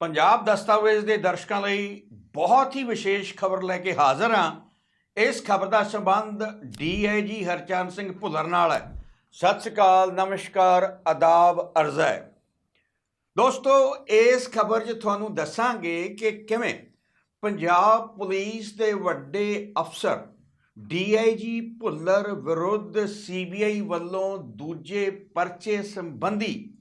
ਪੰਜਾਬ ਦਸਤਾਵੇਜ਼ ਦੇ ਦਰਸ਼ਕਾਂ ਲਈ ਬਹੁਤ ਹੀ ਵਿਸ਼ੇਸ਼ ਖਬਰ ਲੈ ਕੇ ਹਾਜ਼ਰ ਹਾਂ। ਇਸ ਖਬਰ ਦਾ ਸੰਬੰਧ ਡੀਆਈਜੀ ਹਰਚੰਦ ਸਿੰਘ ਭੁੱਲਰ ਨਾਲ ਹੈ। ਸਤਿ ਸ਼੍ਰੀ ਅਕਾਲ, ਨਮਸਕਾਰ, ਆਦਾਬ, ਅਰਜ਼ ਹੈ। ਦੋਸਤੋ, ਇਸ ਖਬਰ 'ਚ ਤੁਹਾਨੂੰ ਦੱਸਾਂਗੇ ਕਿ ਕਿਵੇਂ ਪੰਜਾਬ ਪੁਲਿਸ ਦੇ ਵੱਡੇ ਅਫਸਰ ਡੀਆਈਜੀ ਭੁੱਲਰ ਵਿਰੁੱਧ ਸੀਬੀਆਈ ਵੱਲੋਂ ਦੂਜੇ ਪਰਚੇ ਸੰਬੰਧੀ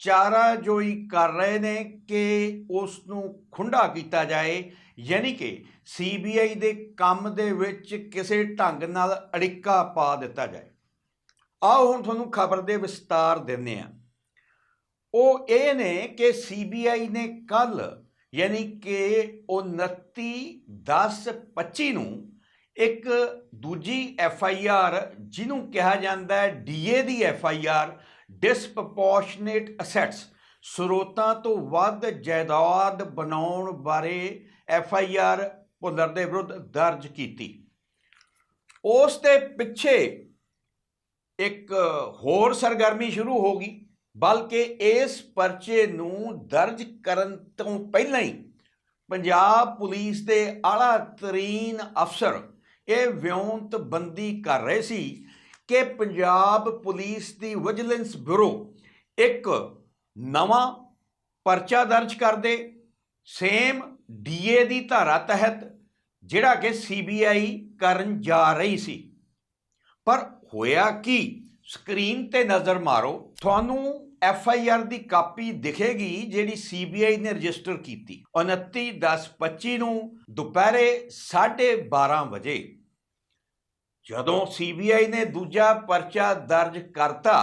ਚਾਰਾਜੋਈ ਕਰ ਰਹੇ ਨੇ ਕਿ ਉਸ ਨੂੰ ਖੁੰਡਾ ਕੀਤਾ ਜਾਏ। ਯਾਨੀ ਕਿ ਸੀਬੀਆਈ ਦੇ ਕੰਮ ਦੇ ਵਿੱਚ ਕਿਸੇ ਢੰਗ ਨਾਲ ਅੜਿੱਕਾ ਪਾ ਦਿੱਤਾ ਜਾਏ। ਆਓ ਹੁਣ ਤੁਹਾਨੂੰ ਖਬਰ ਦੇ ਵਿਸਤਾਰ ਦਿੰਨੇ ਆ ਉਹ ਇਹ ਨੇ ਕਿ ਸੀਬੀਆਈ ਨੇ ਕੱਲ ਯਾਨੀ ਕਿ 29 10 25 ਨੂੰ ਇੱਕ ਦੂਜੀ ਐਫ ਆਈ ਆਰ, ਜਿਹਨੂੰ ਕਿਹਾ ਜਾਂਦਾ ਹੈ DA the F I R disproportionate assets ਸਰੋਤਾਂ ਤੋਂ ਵੱਧ ਜਾਇਦਾਦ ਬਣਾਉਣ ਬਾਰੇ ਐਫ ਆਈ ਆਰ ਭੁੱਲਰ ਦੇ ਵਿਰੁੱਧ ਦਰਜ ਕੀਤੀ। ਉਸ ਦੇ ਪਿੱਛੇ ਇੱਕ ਹੋਰ ਸਰਗਰਮੀ ਸ਼ੁਰੂ ਹੋ ਗਈ, ਬਲਕਿ ਇਸ ਪਰਚੇ ਨੂੰ ਦਰਜ ਕਰਨ ਤੋਂ ਪਹਿਲਾਂ ਹੀ ਪੰਜਾਬ ਪੁਲਿਸ ਦੇ ਆਲਾ ਤਰੀਨ ਅਫਸਰ ਇਹ ਵਿਉਂਤ ਬੰਦੀ ਕਰ ਰਹੇ ਸੀ ਕਿ ਪੰਜਾਬ ਪੁਲਿਸ ਦੀ ਵਿਜੀਲੈਂਸ ਬਿਊਰੋ ਇੱਕ ਨਵਾਂ ਪਰਚਾ ਦਰਜ ਕਰਦੇ ਸੇਮ ਡੀਏ ਦੀ ਧਾਰਾ ਤਹਿਤ ਜਿਹੜਾ ਕਿ ਸੀਬੀਆਈ ਕਰਨ ਜਾ ਰਹੀ ਸੀ। ਪਰ ਹੋਇਆ ਕੀ? ਸਕਰੀਨ ਤੇ ਨਜ਼ਰ ਮਾਰੋ। ਤੁਹਾਨੂੰ ਐਫ ਆਈ ਆਰ ਦੀ ਕਾਪੀ ਦਿਖੇਗੀ ਜਿਹੜੀ ਸੀਬੀਆਈ ਨੇ ਰਜਿਸਟਰ ਕੀਤੀ। 29/10/25 ਨੂੰ ਦੁਪਹਿਰੇ 12:30 ਵਜੇ ਜਦੋਂ ਸੀਬੀਆਈ ਨੇ ਦੂਜਾ ਪਰਚਾ ਦਰਜ ਕਰਤਾ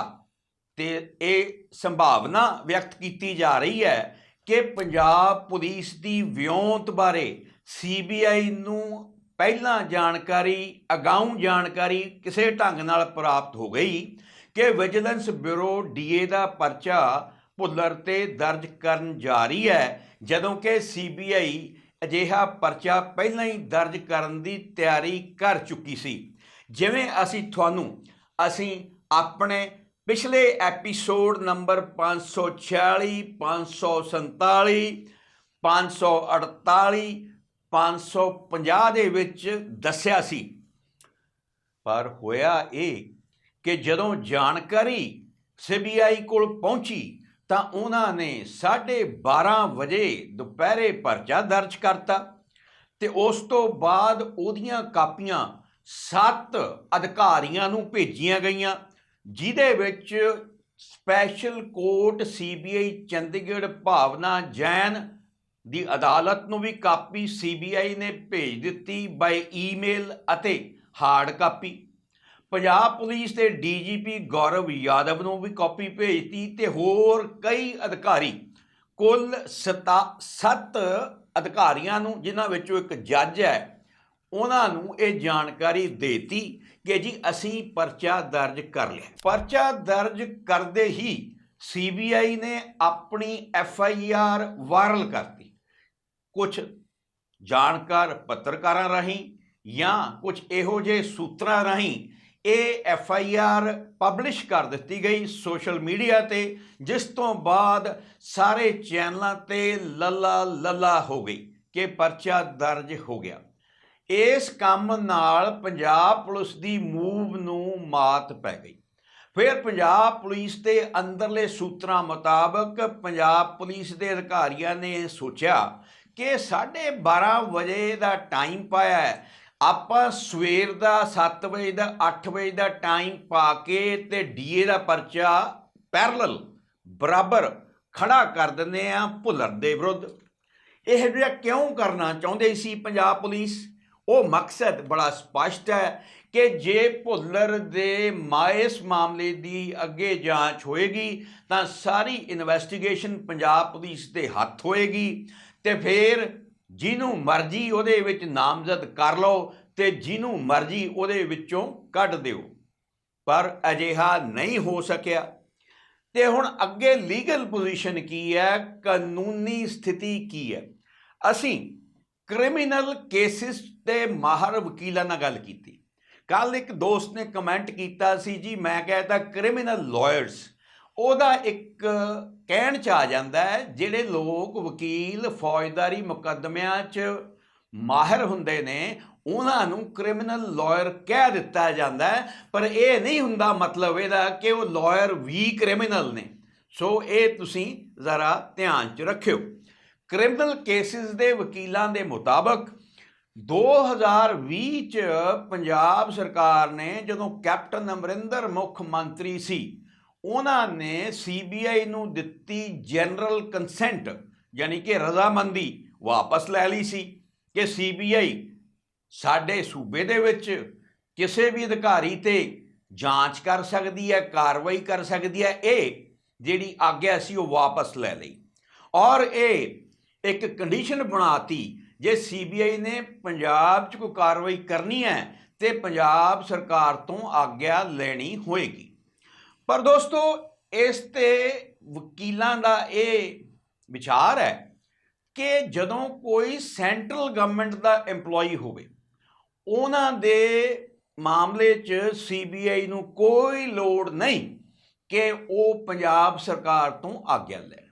ਤੇ ਇਹ ਸੰਭਾਵਨਾ ਵਿਅਕਤ ਕੀਤੀ ਜਾ ਰਹੀ ਹੈ ਕਿ ਪੰਜਾਬ ਪੁਲਿਸ ਦੀ ਵਿਉਂਤ ਬਾਰੇ ਸੀਬੀਆਈ ਨੂੰ ਪਹਿਲਾਂ ਜਾਣਕਾਰੀ, ਅਗਾਊਂ ਜਾਣਕਾਰੀ ਕਿਸੇ ਢੰਗ ਨਾਲ ਪ੍ਰਾਪਤ ਹੋ ਗਈ ਕਿ ਵਿਜੀਲੈਂਸ ਬਿਊਰੋ ਡੀਏ ਦਾ ਪਰਚਾ ਭੁੱਲਰ ਤੇ ਦਰਜ ਕਰਨ ਜਾ ਰਹੀ ਹੈ, ਜਦੋਂ ਕਿ ਸੀਬੀਆਈ ਅਜਿਹਾ ਪਰਚਾ ਪਹਿਲਾਂ ਹੀ ਦਰਜ ਕਰਨ ਦੀ ਤਿਆਰੀ ਕਰ ਚੁੱਕੀ ਸੀ। ਜਿਵੇਂ ਅਸੀਂ ਤੁਹਾਨੂੰ, ਅਸੀਂ ਆਪਣੇ ਪਿਛਲੇ ਐਪੀਸੋਡ ਨੰਬਰ 546 547 548 550 ਦੇ ਵਿੱਚ ਦੱਸਿਆ ਸੀ। ਪਰ ਹੋਇਆ ਇਹ ਕਿ ਜਦੋਂ ਜਾਣਕਾਰੀ ਸੀਬੀਆਈ ਕੋਲ ਪਹੁੰਚੀ ਤਾਂ ਉਹਨਾਂ ਨੇ 12:30 ਵਜੇ ਦੁਪਹਿਰੇ ਪਰਚਾ ਦਰਜ ਕਰਤਾ ਤੇ ਉਸ ਤੋਂ ਬਾਅਦ ਉਹਦੀਆਂ ਕਾਪੀਆਂ ਸੱਤ ਅਧਿਕਾਰੀਆਂ ਨੂੰ ਭੇਜੀਆਂ ਗਈਆਂ, ਜਿਹਦੇ ਵਿੱਚ ਸਪੈਸ਼ਲ ਕੋਰਟ ਸੀਬੀਆਈ ਚੰਡੀਗੜ੍ਹ, ਭਾਵਨਾ ਜੈਨ ਦੀ ਅਦਾਲਤ ਨੂੰ ਵੀ ਕਾਪੀ ਸੀਬੀਆਈ ਨੇ ਭੇਜ ਦਿੱਤੀ ਬਾਈ ਈਮੇਲ ਅਤੇ ਹਾਰਡ ਕਾਪੀ ਪੰਜਾਬ ਪੁਲਿਸ ਦੇ ਡੀਜੀਪੀ ਗੌਰਵ ਯਾਦਵ ਨੂੰ ਵੀ ਕਾਪੀ ਭੇਜਤੀ ਤੇ ਹੋਰ ਕਈ ਅਧਿਕਾਰੀ, ਕੁੱਲ 7 ਅਧਿਕਾਰੀਆਂ ਨੂੰ, ਜਿਨ੍ਹਾਂ ਵਿੱਚੋਂ ਇੱਕ ਜੱਜ ਹੈ ਉਹਨਾਂ ਨੂੰ ਇਹ ਜਾਣਕਾਰੀ ਦੇਤੀ ਕਿ ਜੀ ਅਸੀਂ ਪਰਚਾ ਦਰਜ ਕਰ ਲਿਆ। ਪਰਚਾ ਦਰਜ ਕਰਦੇ ਹੀ ਸੀਬੀਆਈ ਨੇ ਆਪਣੀ ਐਫ ਆਈ ਆਰ ਵਾਇਰਲ ਕਰਤੀ। ਕੁਝ ਜਾਣਕਾਰ ਪੱਤਰਕਾਰਾਂ ਰਾਹੀਂ ਜਾਂ ਕੁਝ ਇਹੋ ਜਿਹੇ ਸੂਤਰਾਂ ਰਾਹੀਂ ਇਹ ਐਫ ਆਈ ਆਰ ਪਬਲਿਸ਼ ਕਰ ਦਿੱਤੀ ਗਈ ਸੋਸ਼ਲ ਮੀਡੀਆ ਤੇ, ਜਿਸ ਤੋਂ ਬਾਅਦ ਸਾਰੇ ਚੈਨਲਾਂ ਤੇ ਲੱਲਾ ਲੱਲਾ ਹੋ ਗਈ ਕਿ ਪਰਚਾ ਦਰਜ ਹੋ ਗਿਆ। ਇਸ ਕੰਮ ਨਾਲ ਪੰਜਾਬ ਪੁਲਿਸ ਦੀ ਮੂਵ ਨੂੰ ਮਾਤ ਪੈ ਗਈ। ਫਿਰ ਪੰਜਾਬ ਪੁਲਿਸ ਦੇ ਅੰਦਰਲੇ ਸੂਤਰਾਂ ਮੁਤਾਬਕ ਪੰਜਾਬ ਪੁਲਿਸ ਦੇ ਅਧਿਕਾਰੀਆਂ ਨੇ ਸੋਚਿਆ ਕਿ 12:30 ਵਜੇ ਦਾ ਟਾਈਮ ਪਾਇਆ ਹੈ। ਆਪਾਂ ਸਵੇਰ ਦਾ 7 ਵਜੇ ਦਾ 8 ਵਜੇ ਦਾ ਟਾਈਮ ਪਾ ਕੇ ਤੇ ਡੀਏ ਦਾ ਪਰਚਾ ਪੈਰਲਲ ਬਰਾਬਰ ਖੜਾ ਕਰ ਦਿੰਦੇ ਆ ਭੁੱਲਰ ਦੇ ਵਿਰੁੱਧ। ਇਹ ਜਿਹੜਾ ਕਿਉਂ ਕਰਨਾ ਚਾਹੁੰਦੇ ਸੀ ਪੰਜਾਬ ਪੁਲਿਸ? ਉਹ ਮਕਸਦ ਬੜਾ ਸਪਸ਼ਟ ਹੈ ਕਿ ਜੇ ਭੁੱਲਰ ਦੇ ਮਾਇਸ ਮਾਮਲੇ ਦੀ ਅੱਗੇ ਜਾਂਚ ਹੋਏਗੀ, ਤਾਂ ਸਾਰੀ ਇਨਵੈਸਟੀਗੇਸ਼ਨ ਪੰਜਾਬ ਪੁਲਿਸ ਦੇ ਹੱਥ ਹੋਏਗੀ ਤੇ ਫਿਰ ਜਿਹਨੂੰ ਮਰਜ਼ੀ ਉਹਦੇ ਵਿੱਚ ਨਾਮਜ਼ਦ ਕਰ ਲਓ ਤੇ ਜਿਹਨੂੰ ਮਰਜ਼ੀ ਉਹਦੇ ਵਿੱਚੋਂ ਕੱਢ ਦਿਓ। ਪਰ ਅਜਿਹਾ ਨਹੀਂ ਹੋ ਸਕਿਆ। ਤੇ ਹੁਣ ਅੱਗੇ ਲੀਗਲ ਪੋਜੀਸ਼ਨ ਕੀ ਹੈ? ਕਾਨੂੰਨੀ ਸਥਿਤੀ ਕੀ ਹੈ? ਅਸੀਂ ਕ੍ਰਿਮੀਨਲ ਕੇਸਿਸ ਤੇ ਮਾਹਰ ਵਕੀਲਾਂ ਨਾਲ ਗੱਲ ਕੀਤੀ। ਕੱਲ ਇੱਕ ਦੋਸਤ ਨੇ ਕਮੈਂਟ ਕੀਤਾ ਸੀ ਜੀ, ਮੈਂ ਕਹਿੰਦਾ ਕ੍ਰਿਮੀਨਲ ਲਾਇਰਸ। ਉਹਦਾ ਇੱਕ ਕਹਿਣ ਚ ਆ ਜਾਂਦਾ ਹੈ, ਜਿਹੜੇ ਲੋਕ ਵਕੀਲ ਫੌਜਦਾਰੀ ਮੁਕੱਦਮਿਆਂ 'ਚ ਮਾਹਿਰ ਹੁੰਦੇ ਨੇ, ਉਹਨਾਂ ਨੂੰ ਕ੍ਰਿਮੀਨਲ ਲਾਇਰ ਕਹਿ ਦਿੱਤਾ ਜਾਂਦਾ ਹੈ। ਪਰ ਇਹ ਨਹੀਂ ਹੁੰਦਾ ਮਤਲਬ ਇਹਦਾ ਕਿ ਉਹ ਲਾਇਰ ਵੀ ਕ੍ਰਿਮੀਨਲ ਨੇ। ਸੋ ਇਹ ਤੁਸੀਂ ਜ਼ਰਾ ਧਿਆਨ 'ਚ ਰੱਖਿਓ। ਕ੍ਰਿਮੀਨਲ ਕੇਸਿਸ ਦੇ ਵਕੀਲਾਂ ਦੇ ਮੁਤਾਬਕ 2020 ਚ ਪੰਜਾਬ ਸਰਕਾਰ ਨੇ ਜਦੋਂ ਕੈਪਟਨ ਅਮਰਿੰਦਰ ਮੁੱਖ ਮੰਤਰੀ ਸੀ, ਉਹਨਾਂ ਨੇ ਸੀਬੀਆਈ ਨੂੰ ਦਿੱਤੀ ਜਨਰਲ ਕੰਸੈਂਟ, ਯਾਨੀ ਕਿ ਰਜ਼ਾਮੰਦੀ ਵਾਪਸ ਲੈ ਲਈ ਸੀ ਕਿ ਸੀਬੀਆਈ ਸਾਡੇ ਸੂਬੇ ਦੇ ਵਿੱਚ ਕਿਸੇ ਵੀ ਅਧਿਕਾਰੀ ਤੇ ਜਾਂਚ ਕਰ ਸਕਦੀ ਹੈ, ਕਾਰਵਾਈ ਕਰ ਸਕਦੀ ਹੈ, ਇਹ ਜਿਹੜੀ ਆਗਿਆ ਸੀ ਉਹ ਵਾਪਸ ਲੈ ਲਈ। ਔਰ ਇਹ ਇੱਕ ਕੰਡੀਸ਼ਨ ਬਣਾਤੀ ਜੇ ਸੀਬੀਆਈ ਨੇ ਪੰਜਾਬ 'ਚ ਕੋਈ ਕਾਰਵਾਈ ਕਰਨੀ ਹੈ ਤੇ ਪੰਜਾਬ ਸਰਕਾਰ ਤੋਂ ਆਗਿਆ ਲੈਣੀ ਹੋਏਗੀ। ਪਰ ਦੋਸਤੋ, ਇਸ ਤੇ ਵਕੀਲਾਂ ਦਾ ਇਹ ਵਿਚਾਰ ਹੈ ਕਿ ਜਦੋਂ ਕੋਈ ਸੈਂਟਰਲ ਗਵਰਨਮੈਂਟ ਦਾ EMPLOYE ਹੋਵੇ, ਉਹਨਾਂ ਦੇ ਮਾਮਲੇ 'ਚ ਸੀਬੀਆਈ ਨੂੰ ਕੋਈ ਲੋੜ ਨਹੀਂ ਕਿ ਉਹ ਪੰਜਾਬ ਸਰਕਾਰ ਤੋਂ ਆਗਿਆ ਲੈਣ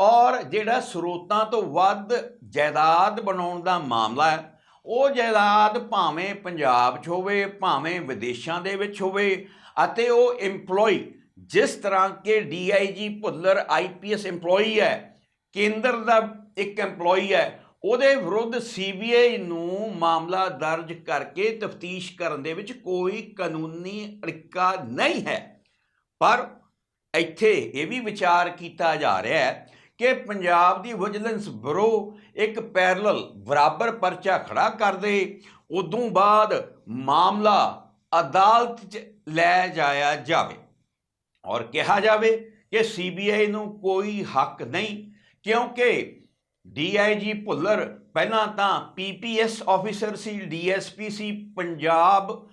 ਔਰ ਜਿਹੜਾ ਸਰੋਤਾਂ ਤੋਂ ਵੱਧ ਜਾਇਦਾਦ ਬਣਾਉਣ ਦਾ ਮਾਮਲਾ ਹੈ, ਉਹ ਜਾਇਦਾਦ ਭਾਵੇਂ ਪੰਜਾਬ 'ਚ ਹੋਵੇ, ਭਾਵੇਂ ਵਿਦੇਸ਼ਾਂ ਦੇ ਵਿੱਚ ਹੋਵੇ ਅਤੇ ਉਹ EMPLOYE ਜਿਸ ਤਰ੍ਹਾਂ ਕਿ ਡੀਆਈਜੀ ਭੁੱਲਰ ਆਈਪੀਐਸ EMPLOYE ਹੈ, ਕੇਂਦਰ ਦਾ ਇੱਕ EMPLOYE ਹੈ, ਉਹਦੇ ਵਿਰੁੱਧ ਸੀਬੀਆਈ ਨੂੰ ਮਾਮਲਾ ਦਰਜ ਕਰਕੇ ਤਫਤੀਸ਼ ਕਰਨ ਦੇ ਵਿੱਚ ਕੋਈ ਕਾਨੂੰਨੀ ਅੜਿੱਕਾ ਨਹੀਂ ਹੈ। ਪਰ ਇੱਥੇ ਇਹ ਵੀ ਵਿਚਾਰ ਕੀਤਾ ਜਾ ਰਿਹਾ ਹੈ ਕਿ ਪੰਜਾਬ ਦੀ ਵਿਜੀਲੈਂਸ ਬਿਊਰੋ ਇੱਕ ਪੈਰਲਲ ਬਰਾਬਰ ਪਰਚਾ ਖੜਾ ਕਰ ਦੇ, ਉਦੋਂ ਬਾਅਦ ਮਾਮਲਾ ਅਦਾਲਤ 'ਚ ਲੈ ਜਾਇਆ ਜਾਵੇ। ਔਰ ਕਿਹਾ ਜਾਵੇ ਕਿ ਸੀਬੀਆਈ ਨੂੰ ਕੋਈ ਹੱਕ ਨਹੀਂ, ਕਿਉਂਕਿ ਡੀਆਈਜੀ ਭੁੱਲਰ ਪਹਿਲਾਂ ਤਾਂ ਪੀਪੀਐਸ ਆਫੀਸਰ ਸੀ ਡੀਐਸਪੀ ਸੀ, ਪੰਜਾਬ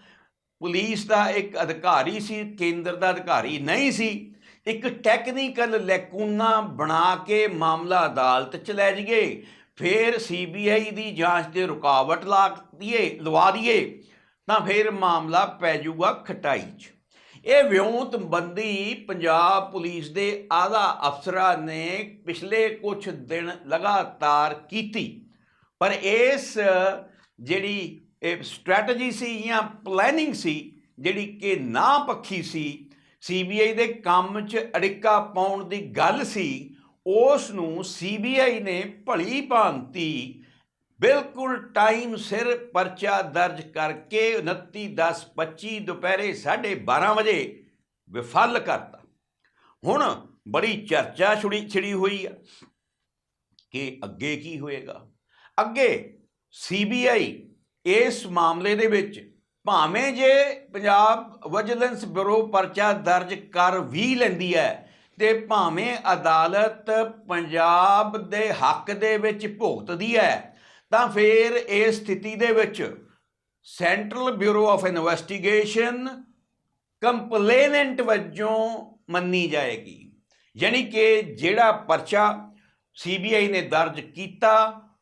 ਪੁਲਿਸ ਦਾ ਇੱਕ ਅਧਿਕਾਰੀ ਸੀ, ਕੇਂਦਰ ਦਾ ਅਧਿਕਾਰੀ ਨਹੀਂ ਸੀ। ਇੱਕ ਟੈਕਨੀਕਲ ਲੈਕੂਨਾ ਬਣਾ ਕੇ ਮਾਮਲਾ ਅਦਾਲਤ ਚ ਲੈ ਜਾਈਏ, ਫਿਰ ਸੀਬੀਆਈ ਦੀ ਜਾਂਚ ਤੇ ਰੁਕਾਵਟ ਲਾ ਦਈਏ, ਲਵਾ ਦਈਏ, ਤਾਂ ਫਿਰ ਮਾਮਲਾ ਪੈ ਜਾਊਗਾ ਖਟਾਈ 'ਚ। ਇਹ ਵਿਉਂਤਬੰਦੀ ਪੰਜਾਬ ਪੁਲਿਸ ਦੇ ਆਲਾ ਅਫਸਰਾਂ ਨੇ ਪਿਛਲੇ ਕੁਝ ਦਿਨ ਲਗਾਤਾਰ ਕੀਤੀ। ਪਰ ਇਸ, ਜਿਹੜੀ ਇਹ ਸਟ੍ਰੈਟਜੀ ਸੀ ਜਾਂ ਪਲੈਨਿੰਗ ਸੀ, ਜਿਹੜੀ ਕਿ ਨਾ ਪੱਖੀ ਸੀ ਸੀਬੀਆਈ ਦੇ ਕੰਮ 'ਚ ਅੜਿੱਕਾ ਪਾਉਣ ਦੀ ਗੱਲ ਸੀ ਉਸ ਨੂੰ ਸੀਬੀਆਈ ਨੇ ਭਲੀ ਭਾਂਤੀ ਬਿਲਕੁਲ ਟਾਈਮ ਸਿਰ ਪਰਚਾ ਦਰਜ ਕਰਕੇ 29/10/25 ਦੁਪਹਿਰੇ 12:30 ਵਜੇ ਵਿਫਲ ਕਰਤਾ। ਹੁਣ ਬੜੀ ਚਰਚਾ ਛੁੜੀ ਛਿੜੀ ਹੋਈ ਆ ਕਿ ਅੱਗੇ ਕੀ ਹੋਏਗਾ? ਅੱਗੇ ਸੀਬੀਆਈ ਇਸ ਮਾਮਲੇ ਦੇ ਵਿੱਚ ਭਾਵੇਂ ਜੇ ਪੰਜਾਬ ਵਿਜੀਲੈਂਸ ਬਿਊਰੋ ਪਰਚਾ ਦਰਜ ਕਰ ਵੀ ਲੈਂਦੀ ਹੈ ਤੇ ਭਾਵੇਂ ਅਦਾਲਤ ਪੰਜਾਬ ਦੇ ਹੱਕ ਦੇ ਵਿੱਚ ਭੁਗਤਦੀ ਹੈ, ਤਾਂ ਫਿਰ ਇਸ ਸਥਿਤੀ ਦੇ ਵਿੱਚ central bureau of investigation complainant ਵਜੋਂ ਮੰਨੀ ਜਾਏਗੀ। ਯਾਨੀ ਕਿ ਜਿਹੜਾ ਪਰਚਾ ਸੀਬੀਆਈ ਨੇ ਦਰਜ ਕੀਤਾ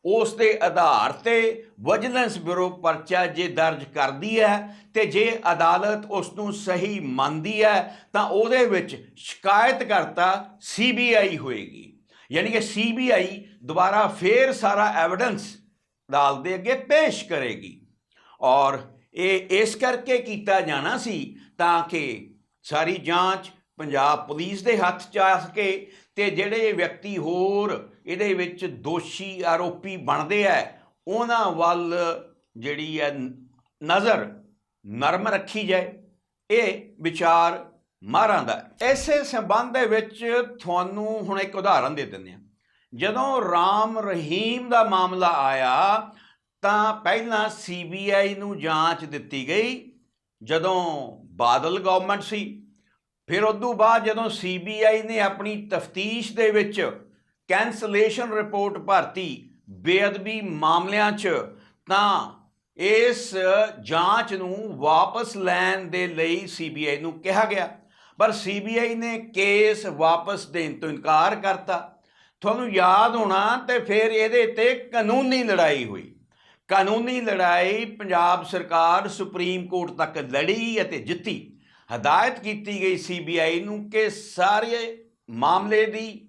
ਉਸ ਦੇ ਆਧਾਰ ਤੇ ਵਿਜੀਲੈਂਸ ਬਿਊਰੋ ਪਰਚਾ ਜੇ ਦਰਜ ਕਰਦੀ ਹੈ ਤੇ ਜੇ ਅਦਾਲਤ ਉਸ ਨੂੰ ਸਹੀ ਮੰਨਦੀ ਹੈ, ਤਾਂ ਉਹਦੇ ਵਿੱਚ ਸ਼ਿਕਾਇਤ ਕਰਤਾ ਸੀਬੀਆਈ ਹੋਏਗੀ। ਯਾਨੀ ਕਿ ਸੀਬੀਆਈ ਦੁਬਾਰਾ ਫੇਰ ਸਾਰਾ ਐਵੀਡੈਂਸ ਅਦਾਲਤ ਦੇ ਅੱਗੇ ਪੇਸ਼ ਕਰੇਗੀ। ਔਰ ਇਹ ਇਸ ਕਰਕੇ ਕੀਤਾ ਜਾਣਾ ਸੀ ਤਾਂ ਕਿ ਸਾਰੀ ਜਾਂਚ ਪੰਜਾਬ ਪੁਲਿਸ ਦੇ ਹੱਥ 'ਚ ਆ ਸਕੇ ਤੇ ਜਿਹੜੇ ਵਿਅਕਤੀ ਹੋਰ ਇਹਦੇ ਵਿੱਚ ਦੋਸ਼ੀ ਆਰੋਪੀ ਬਣਦੇ ਆ, ਉਹਨਾਂ ਵੱਲ ਜਿਹੜੀ ਹੈ ਨਜ਼ਰ ਨਰਮ ਰੱਖੀ ਜਾਏ। ਇਹ ਵਿਚਾਰ ਮਾਰਾਂ ਦਾ ਐਸੇ ਸੰਬੰਧ ਦੇ ਵਿੱਚ ਤੁਹਾਨੂੰ ਹੁਣ ਇੱਕ ਉਦਾਹਰਨ ਦੇ ਦਿੰਦੇ ਹਾਂ। ਜਦੋਂ ਰਾਮ ਰਹੀਮ ਦਾ ਮਾਮਲਾ ਆਇਆ, ਤਾਂ ਪਹਿਲਾਂ ਸੀਬੀਆਈ ਨੂੰ ਜਾਂਚ ਦਿੱਤੀ ਗਈ। ਜਦੋਂ ਬਾਦਲ ਗਵਰਨਮੈਂਟ ਸੀ ਫਿਰ ਉਦੋਂ ਬਾਅਦ ਜਦੋਂ ਸੀਬੀਆਈ ਨੇ ਆਪਣੀ ਤਫਤੀਸ਼ ਦੇ ਵਿੱਚ ਕੈਂਸਲੇਸ਼ਨ ਰਿਪੋਰਟ ਭਰਤੀ ਬੇਅਦਬੀ ਮਾਮਲਿਆਂ 'ਚ, ਤਾਂ ਇਸ ਜਾਂਚ ਨੂੰ ਵਾਪਸ ਲੈਣ ਦੇ ਲਈ ਸੀਬੀਆਈ ਨੂੰ ਕਿਹਾ ਗਿਆ। ਪਰ ਸੀਬੀਆਈ ਨੇ ਕੇਸ ਵਾਪਸ ਦੇਣ ਤੋਂ ਇਨਕਾਰ ਕਰਤਾ। ਤੁਹਾਨੂੰ ਯਾਦ ਹੋਣਾ ਤੇ ਫਿਰ ਇਹਦੇ ਤੇ ਕਾਨੂੰਨੀ ਲੜਾਈ ਹੋਈ। ਕਾਨੂੰਨੀ ਲੜਾਈ ਪੰਜਾਬ ਸਰਕਾਰ ਸੁਪਰੀਮ ਕੋਰਟ ਤੱਕ ਲੜੀ ਅਤੇ ਜਿੱਤੀ। ਹਦਾਇਤ ਕੀਤੀ ਗਈ ਸੀਬੀਆਈ ਨੂੰ ਕਿ ਸਾਰੇ ਮਾਮਲੇ ਦੀ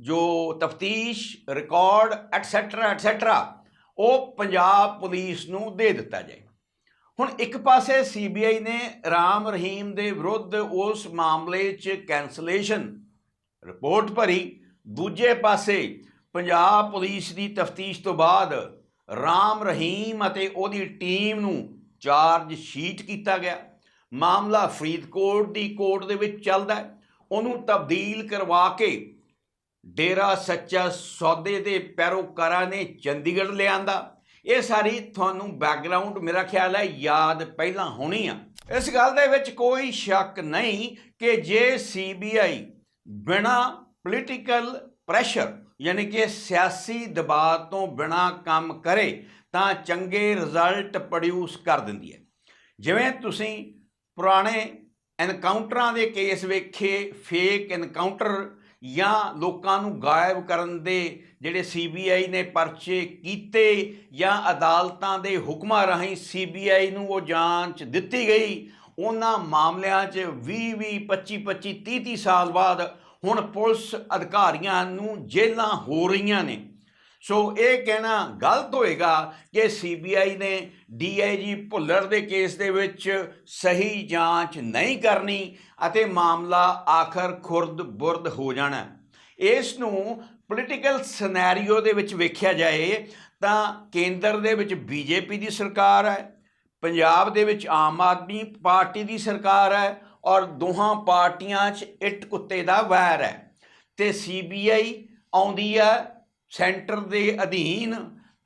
ਜੋ ਤਫਤੀਸ਼, ਰਿਕਾਰਡ ਐਟਸੈਟਰਾ ਐਟਸੈਟਰਾ ਉਹ ਪੰਜਾਬ ਪੁਲਿਸ ਨੂੰ ਦੇ ਦਿੱਤਾ ਜਾਏ। ਹੁਣ ਇੱਕ ਪਾਸੇ ਸੀਬੀਆਈ ਨੇ ਰਾਮ ਰਹੀਮ ਦੇ ਵਿਰੁੱਧ ਉਸ ਮਾਮਲੇ 'ਚ ਕੈਂਸਲੇਸ਼ਨ ਰਿਪੋਰਟ ਭਰੀ। ਦੂਜੇ ਪਾਸੇ ਪੰਜਾਬ ਪੁਲਿਸ ਦੀ ਤਫਤੀਸ਼ ਤੋਂ ਬਾਅਦ ਰਾਮ ਰਹੀਮ ਅਤੇ ਉਹਦੀ ਟੀਮ ਨੂੰ ਚਾਰਜ ਸ਼ੀਟ ਕੀਤਾ ਗਿਆ। ਮਾਮਲਾ ਫਰੀਦਕੋਟ ਦੀ ਕੋਰਟ ਦੇ ਵਿੱਚ ਚੱਲਦਾ ਹੈ। ਉਹਨੂੰ ਤਬਦੀਲ ਕਰਵਾ ਕੇ ਡੇਰਾ ਸੱਚਾ ਸੌਦੇ ਦੇ ਪੈਰੋਕਾਰਾਂ ਨੇ ਚੰਡੀਗੜ੍ਹ ਲਿਆਂਦਾ। ਇਹ ਸਾਰੀ ਤੁਹਾਨੂੰ ਬੈਕਗ੍ਰਾਉਂਡ ਮੇਰਾ ਖਿਆਲ ਹੈ ਯਾਦ ਪਹਿਲਾਂ ਹੋਣੀ ਆ। ਇਸ ਗੱਲ ਦੇ ਵਿੱਚ ਕੋਈ ਸ਼ੱਕ ਨਹੀਂ ਕਿ ਜੇ ਸੀਬੀਆਈ ਬਿਨਾ ਪੋਲੀਟੀਕਲ ਪ੍ਰੈਸ਼ਰ ਯਾਨੀ ਕਿ ਸਿਆਸੀ ਦਬਾਅ ਤੋਂ ਬਿਨਾ ਕੰਮ ਕਰੇ ਤਾਂ ਚੰਗੇ ਰਿਜ਼ਲਟ ਪ੍ਰੋਡਿਊਸ ਕਰ ਦਿੰਦੀ ਹੈ। ਜਿਵੇਂ ਤੁਸੀਂ ਪੁਰਾਣੇ ਐਨਕਾਊਂਟਰਾਂ ਦੇ ਕੇਸ ਵੇਖੇ ਫੇਕ ਐਨਕਾਊਂਟਰ ਜਾਂ ਲੋਕਾਂ ਨੂੰ ਗਾਇਬ ਕਰਨ ਦੇ ਜਿਹੜੇ ਸੀਬੀਆਈ ਨੇ ਪਰਚੇ ਕੀਤੇ ਜਾਂ ਅਦਾਲਤਾਂ ਦੇ ਹੁਕਮਾਂ ਰਾਹੀਂ ਸੀਬੀਆਈ ਨੂੰ ਉਹ ਜਾਂਚ ਦਿੱਤੀ ਗਈ, ਉਹਨਾਂ ਮਾਮਲਿਆਂ 'ਚ 20 20 25 25 30 30 ਸਾਲ ਬਾਅਦ ਹੁਣ ਪੁਲਿਸ ਅਧਿਕਾਰੀਆਂ ਨੂੰ ਜੇਲ੍ਹਾਂ ਹੋ ਰਹੀਆਂ ਨੇ। ਸੋ ਇਹ ਕਹਿਣਾ ਗਲਤ ਹੋਏਗਾ ਕਿ ਸੀਬੀਆਈ ਨੇ ਡੀਆਈਜੀ ਭੁੱਲਰ ਦੇ ਕੇਸ ਦੇ ਵਿੱਚ ਸਹੀ ਜਾਂਚ ਨਹੀਂ ਕਰਨੀ ਅਤੇ ਮਾਮਲਾ ਆਖਰ ਖੁਰਦ ਬੁਰਦ ਹੋ ਜਾਣਾ। ਇਸ ਨੂੰ ਪੋਲੀਟੀਕਲ ਸਿਨੈਰੀਓ ਦੇ ਵਿੱਚ ਵੇਖਿਆ ਜਾਏ ਤਾਂ ਕੇਂਦਰ ਦੇ ਵਿੱਚ ਬੀਜੇਪੀ ਦੀ ਸਰਕਾਰ ਹੈ, ਪੰਜਾਬ ਦੇ ਵਿੱਚ ਆਮ ਆਦਮੀ ਪਾਰਟੀ ਦੀ ਸਰਕਾਰ ਹੈ ਔਰ ਦੋਹਾਂ ਪਾਰਟੀਆਂ 'ਚ ਇੱਟ ਕੁੱਤੇ ਦਾ ਵੈਰ ਹੈ। ਤੇ ਸੀਬੀਆਈ ਆਉਂਦੀ ਹੈ ਸੈਂਟਰ ਦੇ ਅਧੀਨ,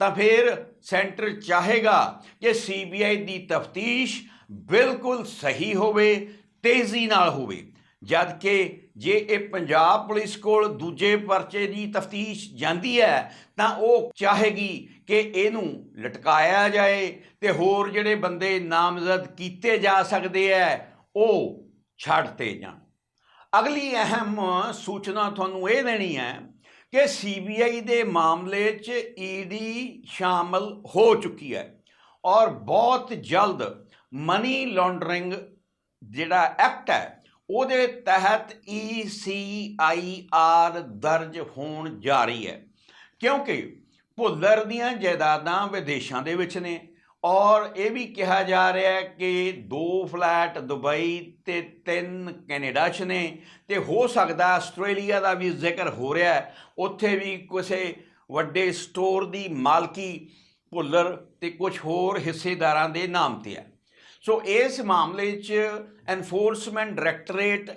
ਤਾਂ ਫਿਰ ਸੈਂਟਰ ਚਾਹੇਗਾ ਕਿ ਸੀਬੀਆਈ ਦੀ ਤਫਤੀਸ਼ ਬਿਲਕੁਲ ਸਹੀ ਹੋਵੇ, ਤੇਜ਼ੀ ਨਾਲ ਹੋਵੇ। ਜਦ ਕਿ ਜੇ ਇਹ ਪੰਜਾਬ ਪੁਲਿਸ ਕੋਲ ਦੂਜੇ ਪਰਚੇ ਦੀ ਤਫਤੀਸ਼ ਜਾਂਦੀ ਹੈ, ਤਾਂ ਉਹ ਚਾਹੇਗੀ ਕਿ ਇਹਨੂੰ ਲਟਕਾਇਆ ਜਾਏ ਤੇ ਹੋਰ ਜਿਹੜੇ ਬੰਦੇ ਨਾਮਜ਼ਦ ਕੀਤੇ ਜਾ ਸਕਦੇ ਐ, ਉਹ ਛੱਡਤੇ ਜਾਣ। ਅਗਲੀ ਅਹਿਮ ਸੂਚਨਾ ਤੁਹਾਨੂੰ ਇਹ ਦੇਣੀ ਹੈ ਕਿ ਸੀਬੀਆਈ ਦੇ ਮਾਮਲੇ 'ਚ ਈਡੀ ਸ਼ਾਮਲ ਹੋ ਚੁੱਕੀ ਹੈ ਔਰ ਬਹੁਤ ਜਲਦ ਮਨੀ ਲਾਂਡਰਿੰਗ ਜਿਹੜਾ ਐਕਟ ਹੈ, ਉਹਦੇ ਤਹਿਤ ECIR ਦਰਜ ਹੋਣ ਜਾ ਰਹੀ ਹੈ। ਕਿਉਂਕਿ ਭੁੱਲਰ ਦੀਆਂ ਜਾਇਦਾਦਾਂ ਵਿਦੇਸ਼ਾਂ ਦੇ ਵਿੱਚ ਨੇ ਔਰ ਇਹ ਵੀ ਕਿਹਾ ਜਾ ਰਿਹਾ ਹੈ ਕਿ ਦੋ ਫਲੈਟ ਦੁਬਈ ਤੇ ਤਿੰਨ ਕੈਨੇਡਾ 'ਚ ਨੇ ਤੇ ਹੋ ਸਕਦਾ ਆਸਟ੍ਰੇਲੀਆ ਦਾ ਵੀ ਜ਼ਿਕਰ ਹੋ ਰਿਹਾ ਹੈ। ਉੱਥੇ ਵੀ ਕਿਸੇ ਵੱਡੇ ਸਟੋਰ ਦੀ ਮਾਲਕੀ, ਭੁੱਲਰ ਤੇ ਕੁਝ ਹੋਰ ਹਿੱਸੇਦਾਰਾਂ ਦੇ ਨਾਮ ਤੇ ਹੈ। ਸੋ ਇਸ ਮਾਮਲੇ 'ਚ ਐਨਫੋਰਸਮੈਂਟ ਡਾਇਰੈਕਟੋਰੇਟ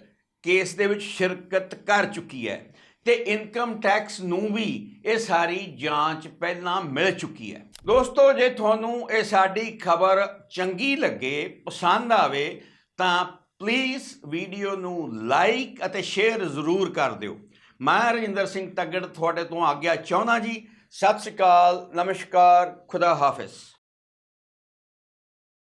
ਕੇਸ ਦੇ ਵਿੱਚ ਸ਼ਿਰਕਤ ਕਰ ਚੁੱਕੀ ਹੈ ਤੇ ਇਨਕਮ ਟੈਕਸ ਨੂੰ ਵੀ ਇਹ ਸਾਰੀ ਜਾਂਚ ਪਹਿਲਾਂ ਮਿਲ ਚੁੱਕੀ ਹੈ। ਦੋਸਤੋ, ਜੇ ਤੁਹਾਨੂੰ ਇਹ ਸਾਡੀ ਖਬਰ ਚੰਗੀ ਲੱਗੇ, ਪਸੰਦ ਆਵੇ, ਤਾਂ ਪਲੀਜ਼ ਵੀਡੀਓ ਨੂੰ ਲਾਈਕ ਅਤੇ ਸ਼ੇਅਰ ਜ਼ਰੂਰ ਕਰ ਦਿਓ। ਮੈਂ ਰਜਿੰਦਰ ਸਿੰਘ ਤਗੜ, ਤੁਹਾਡੇ ਤੋਂ ਆਗਿਆ ਚਾਹੁੰਦਾ ਜੀ। ਸਤਿ ਸ਼੍ਰੀ ਅਕਾਲ, ਨਮਸਕਾਰ, ਖੁਦਾ ਹਾਫਿਜ਼।